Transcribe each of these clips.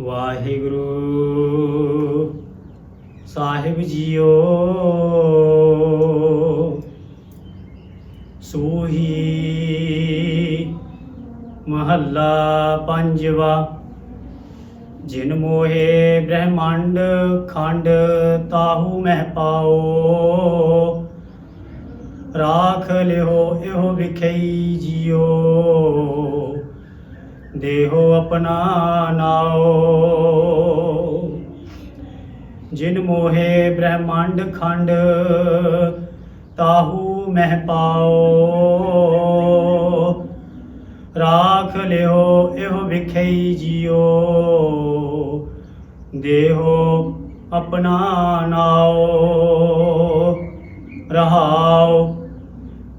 ਵਾਹਿਗੁਰੂ ਸਾਹਿਬ JIO. ਸੂਹੀ ਮਹੱਲਾ ਪੰਜਵਾ। ਜਿਨ ਮੋਹੇ ਬ੍ਰਹਮੰਡ ਖੰਡ ਤਾਹੂ ਮਹਿ ਪਾਓ। ਰਾਖ ਲਿਓ, ਇਹੋ ਵਿਖਈ ਜੀਓ। ਦੇਹੋ ਆਪਣਾ ਨਾਓ ਜਿਨ ਮੋਹੇ ਬ੍ਰਹਮੰਡ ਖੰਡ, ਤਾਹੂ ਮਹਿ ਪਾਓ ਰਾਖ ਲਿਓ, ਇਹੋ ਵਿਖਈ ਜਿਓ ਦੇਹੋ ਆਪਣਾ ਨਾਓ ਰਹਾਉ,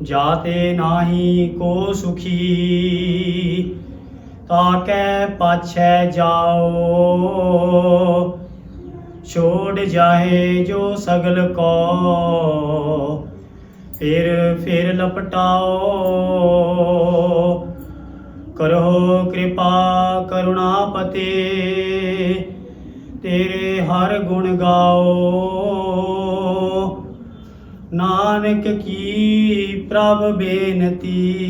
ਜਾਤੇ ਨਾਹੀ ਕੋ ਸੁਖੀ। ਤਾਕੈ ਪਾਛੈ ਜਾਓ। ਛੋੜ ਜਾਏ ਜੋ ਸਗਲ ਕੋ। ਫਿਰ ਫਿਰ ਲਪਟਾਓ। ਕਰੋ ਕਿਰਪਾ ਕਰੁਣਾ ਕਰੁਣਾਪਤੇ, ਤੇਰੇ ਹਰ ਗੁਣ ਗਾਓ। ਨਾਨਕ ਕੀ ਪ੍ਰਭ ਬੇਨਤੀ